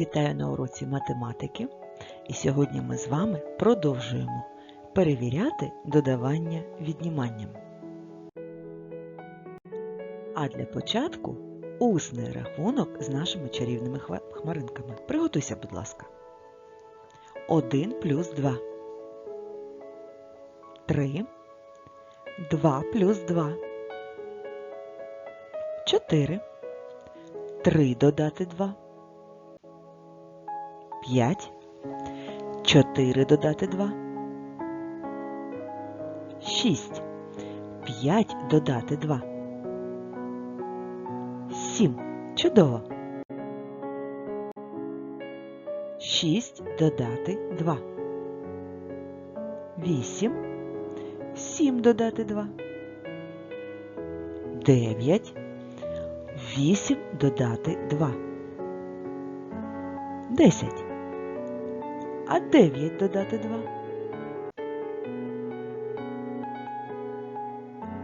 Вітаю на уроці математики. І сьогодні ми з вами продовжуємо перевіряти додавання відніманням. А для початку усний рахунок з нашими чарівними хмаринками. Приготуйся, будь ласка. 1 плюс 2. 3. 2 плюс 2. 4. 3 додати 2. 5. 4 додати 2. 6. 5 додати 2. 7. Чудово. 6 додати 2. 8. 7 додати 2. 9. 8 додати 2. 10. А 9 додати 2.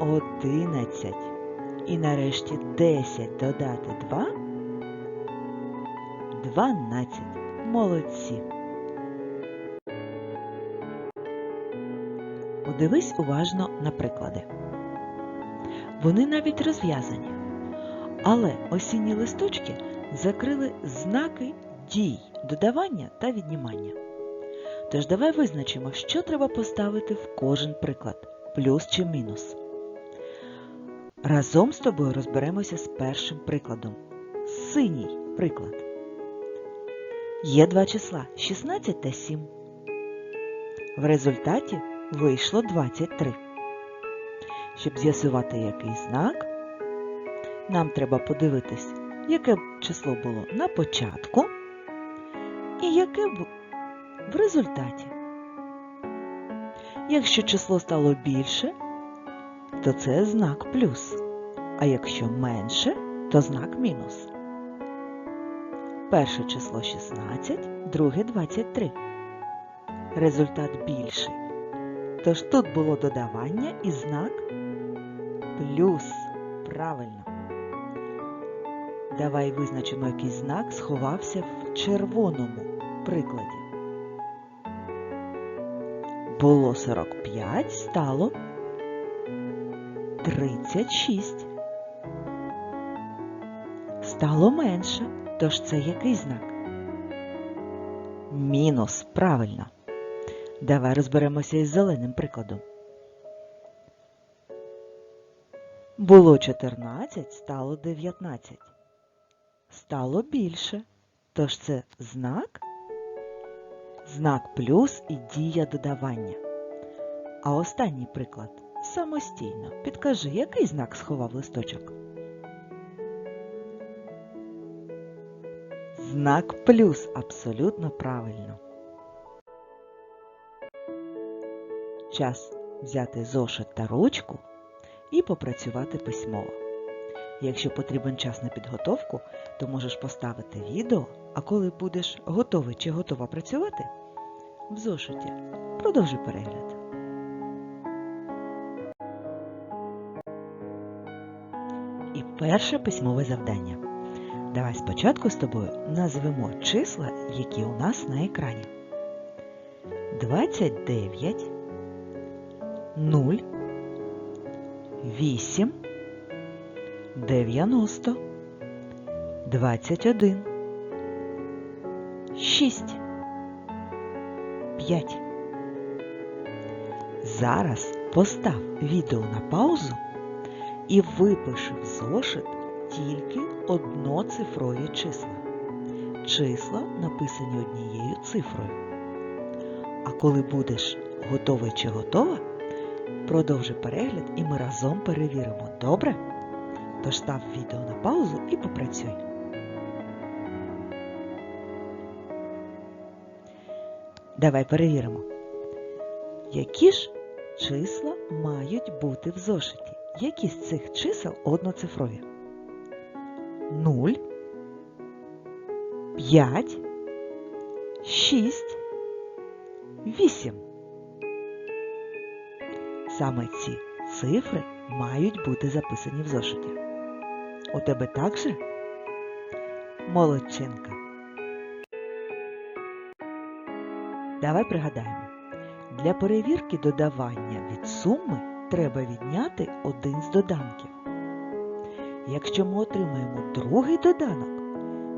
11. І нарешті 10 додати 2. 12. Молодці. Подивись уважно на приклади. Вони навіть розв'язані. Але осінні листочки закрили знаки дій, додавання та віднімання. Тож давай визначимо, що треба поставити в кожен приклад плюс чи мінус. Разом з тобою розберемося з першим прикладом. Синій приклад. Є два числа 16 та 7. В результаті вийшло 23. Щоб з'ясувати, який знак, нам треба подивитись, яке число було на початку і яке в результаті. Якщо число стало більше, то це знак плюс, а якщо менше, то знак мінус. Перше число 16, друге 23. Результат більший. Тож тут було додавання і знак плюс. Правильно. Давай визначимо, який знак сховався в червоному прикладі. Було 45, стало 36. Стало менше, тож це який знак? Мінус, правильно. Давай розберемося із зеленим прикладом. Було 14, стало 19. Стало більше. Тож це знак, знак плюс і дія додавання. А останній приклад самостійно. Підкажи, який знак сховав листочок? Знак плюс абсолютно правильно. Час взяти зошит та ручку і попрацювати письмово. Якщо потрібен час на підготовку, то можеш поставити відео, а коли будеш готовий чи готова працювати, в зошиті продовжуй перегляд. І перше письмове завдання. Давай спочатку з тобою назвемо числа, які у нас на екрані. 29, 0, 8, 90, 21, 6, 5. Зараз постав відео на паузу і випиши в зошит тільки одноцифрові числа. Числа написані однією цифрою. А коли будеш готовий чи готова, продовжи перегляд і ми разом перевіримо. Добре? Тож став відео на паузу і попрацюй. Давай перевіримо. Які ж числа мають бути в зошиті? Які з цих чисел одноцифрові? 0, 5, 6, 8. Саме ці цифри мають бути записані в зошиті. У тебе так же? Молодчинка. Давай пригадаємо. Для перевірки додавання від суми треба відняти один з доданків. Якщо ми отримаємо другий доданок,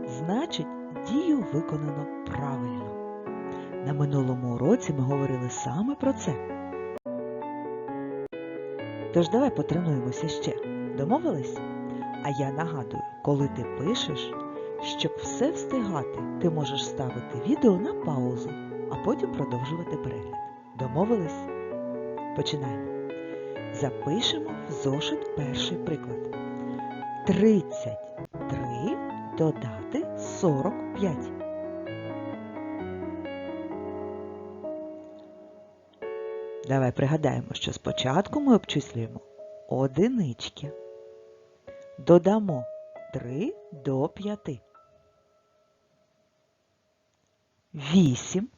значить дію виконано правильно. На минулому уроці ми говорили саме про це. Тож давай потренуємося ще. Домовились? А я нагадую, коли ти пишеш, щоб все встигати, ти можеш ставити відео на паузу, а потім продовжувати перегляд. Домовились? Починаємо. Запишемо в зошит перший приклад. 33 додати 45. Давай пригадаємо, що спочатку ми обчислюємо одинички. Додамо 3 до 5. 8.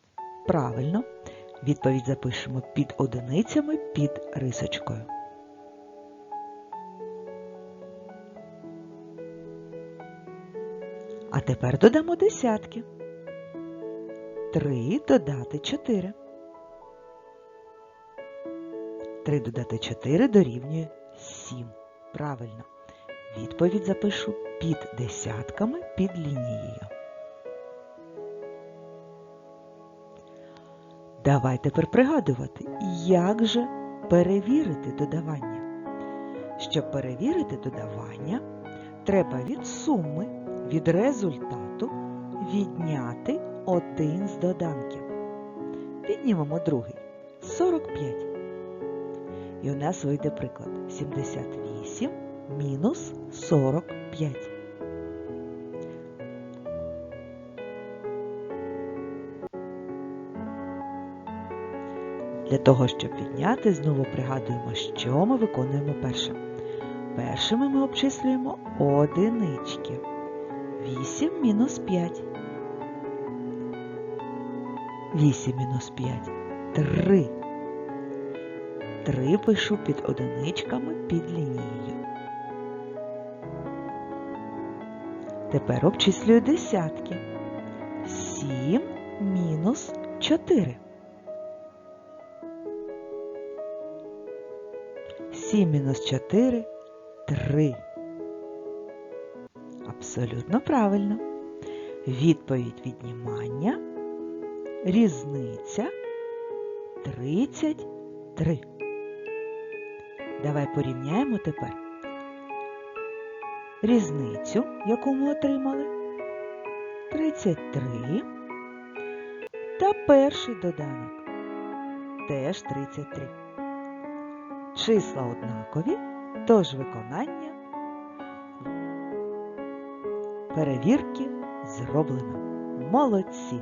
Правильно. Відповідь запишемо під одиницями під рисочкою. А тепер додамо десятки. 3 додати 4. 3 додати 4 дорівнює 7. Правильно. Відповідь запишу під десятками під лінією. Давай тепер пригадувати, як же перевірити додавання. Щоб перевірити додавання, треба від суми, від результату відняти один з доданків. Віднімемо другий 45. І у нас вийде приклад 78 мінус 45. Для того, щоб відняти, знову пригадуємо, що ми виконуємо першим. Першими ми обчислюємо одинички. 8 мінус 5. 8 мінус 5. 3. 3 пишу під одиничками під лінією. Тепер обчислюю десятки. 7 мінус 4. 7 мінус 4 3. Абсолютно правильно. Відповідь віднімання різниця 33. Давай порівняємо тепер різницю, яку ми отримали 33 та перший доданок теж 33. Числа однакові, тож виконання перевірки зроблено. Молодці!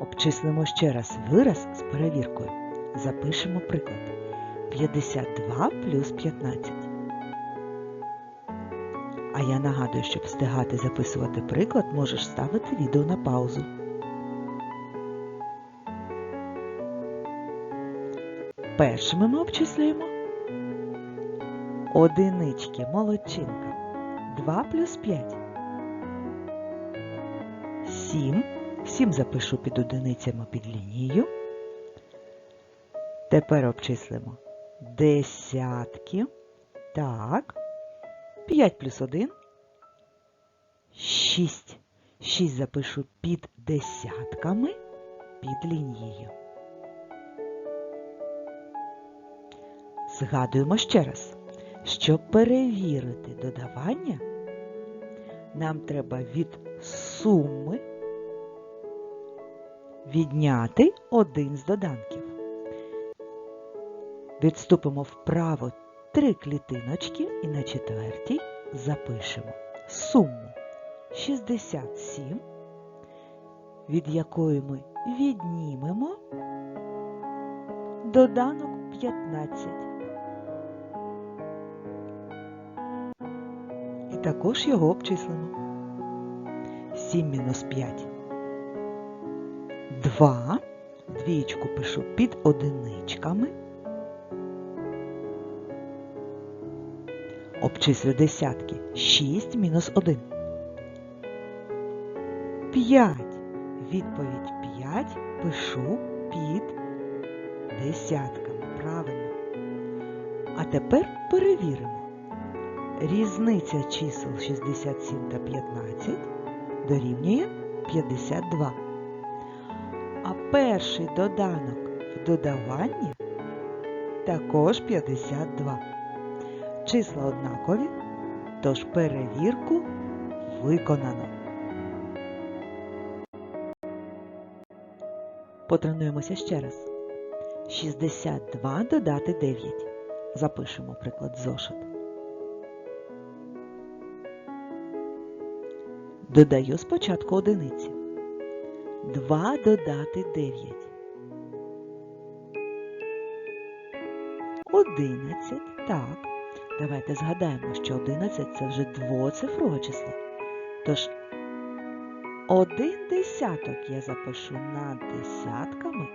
Обчислимо ще раз вираз з перевіркою. Запишемо приклад. 52 плюс 15. А я нагадую, щоб встигати записувати приклад, можеш ставити відео на паузу. Першими ми обчислюємо одинички, молодчинка. 2 плюс 5. 7. 7 запишу під одиницями під лінією. Тепер обчислимо десятки. Так. 5 плюс 1. 6. 6 запишу під десятками під лінією. Згадуємо ще раз, щоб перевірити додавання, нам треба від суми відняти один з доданків. Відступимо вправо три клітиночки і на четвертій запишемо суму 67, від якої ми віднімемо доданок 15. Також його обчислимо. 7 мінус 5. 2. Двічку пишу під одиничками. Обчислю десятки. 6 мінус 1. 5. Відповідь 5 пишу під десятками. Правильно. А тепер перевіримо. Різниця чисел 67 та 15 дорівнює 52. А перший доданок в додаванні також 52. Числа однакові, тож перевірку виконано. Потренуємося ще раз. 62 додати 9. Запишемо приклад зошит. Додаю спочатку одиниці. 2 додати 9. 11. Так. Давайте згадаємо, що 11 це вже двоцифрове число. Тож один десяток я запишу над десятками,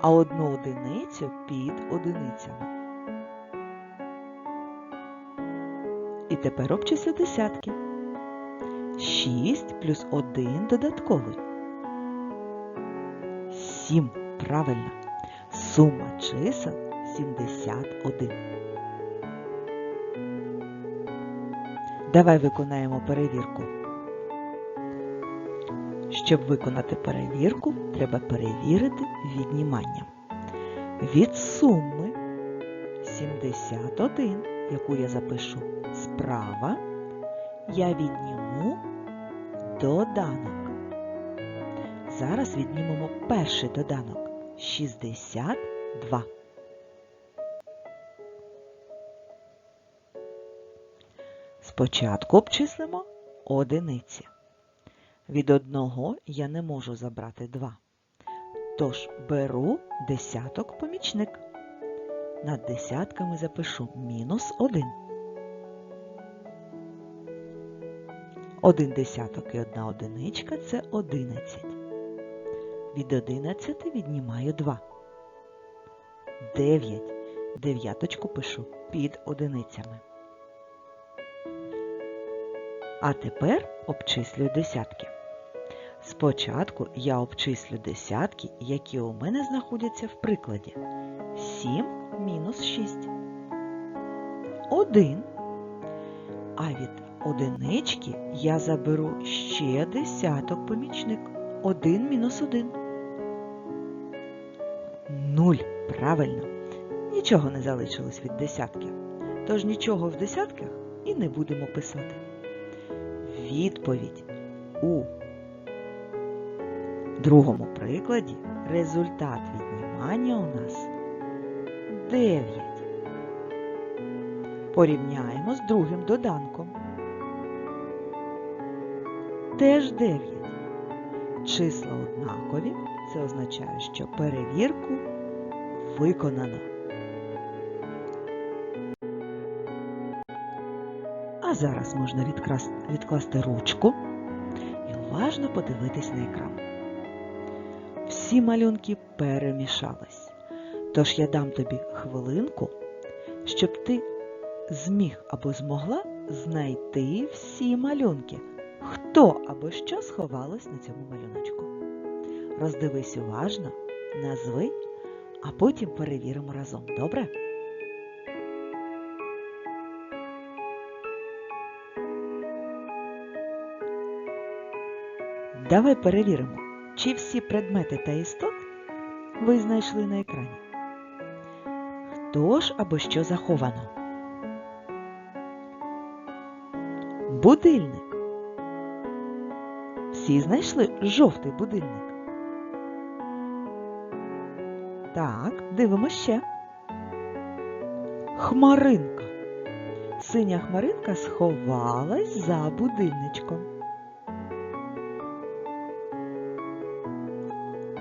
а одну одиницю під одиницями. І тепер обчислю десятки. 6 плюс 1 додатковий. 7. Правильно. Сума чисел 71. Давай виконаємо перевірку. Щоб виконати перевірку, треба перевірити відніманням. Від суми 71, яку я запишу справа, я відніму доданок. Зараз віднімемо перший доданок 62. Спочатку обчислимо одиниці. Від одного я не можу забрати 2. Тож беру десяток помічник. Над десятками запишу мінус 1. Один десяток і одна одиничка це 11. Від 11 віднімаю 2. 9. Дев'яточку пишу під одиницями. А тепер обчислюю десятки. Спочатку я обчислю десятки, які у мене знаходяться в прикладі. 7 мінус 6. 1. А від одинички я заберу ще десяток помічник. 1 мінус 1. 0. Правильно. Нічого не залишилось від десятків. Тож нічого в десятках і не будемо писати. Відповідь у другому прикладі результат віднімання у нас 9. Порівняємо з другим доданком. Теж 9. Числа однакові. Це означає, що перевірку виконано. А зараз можна відкласти ручку і уважно подивитись на екран. Всі малюнки перемішались. Тож я дам тобі хвилинку, щоб ти зміг або змогла знайти всі малюнки, хто або що сховалось на цьому малюночку. Роздивись уважно, назви, а потім перевіримо разом. Добре? Давай перевіримо, чи всі предмети та істот ви знайшли на екрані. Хто ж або що заховано? Будильник. Всі знайшли жовтий будильник. Так, дивимося ще. Хмаринка. Синя хмаринка сховалась за будильничком.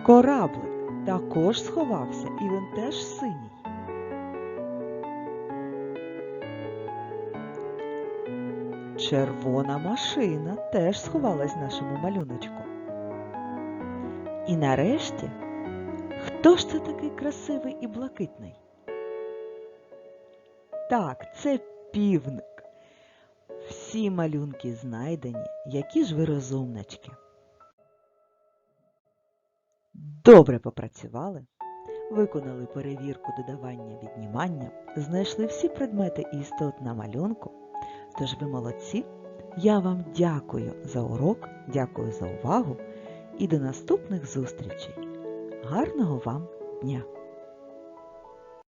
Кораблик також сховався, і він теж синій. Червона машина теж сховалась нашому малюночку. І нарешті, хто ж це такий красивий і блакитний? Так, це півник. Всі малюнки знайдені, які ж ви розумнички. добре попрацювали, виконали перевірку додавання віднімання, знайшли всі предмети істот на малюнку. Тож ви молодці. Я вам дякую за урок, дякую за увагу і до наступних зустрічей. Гарного вам дня!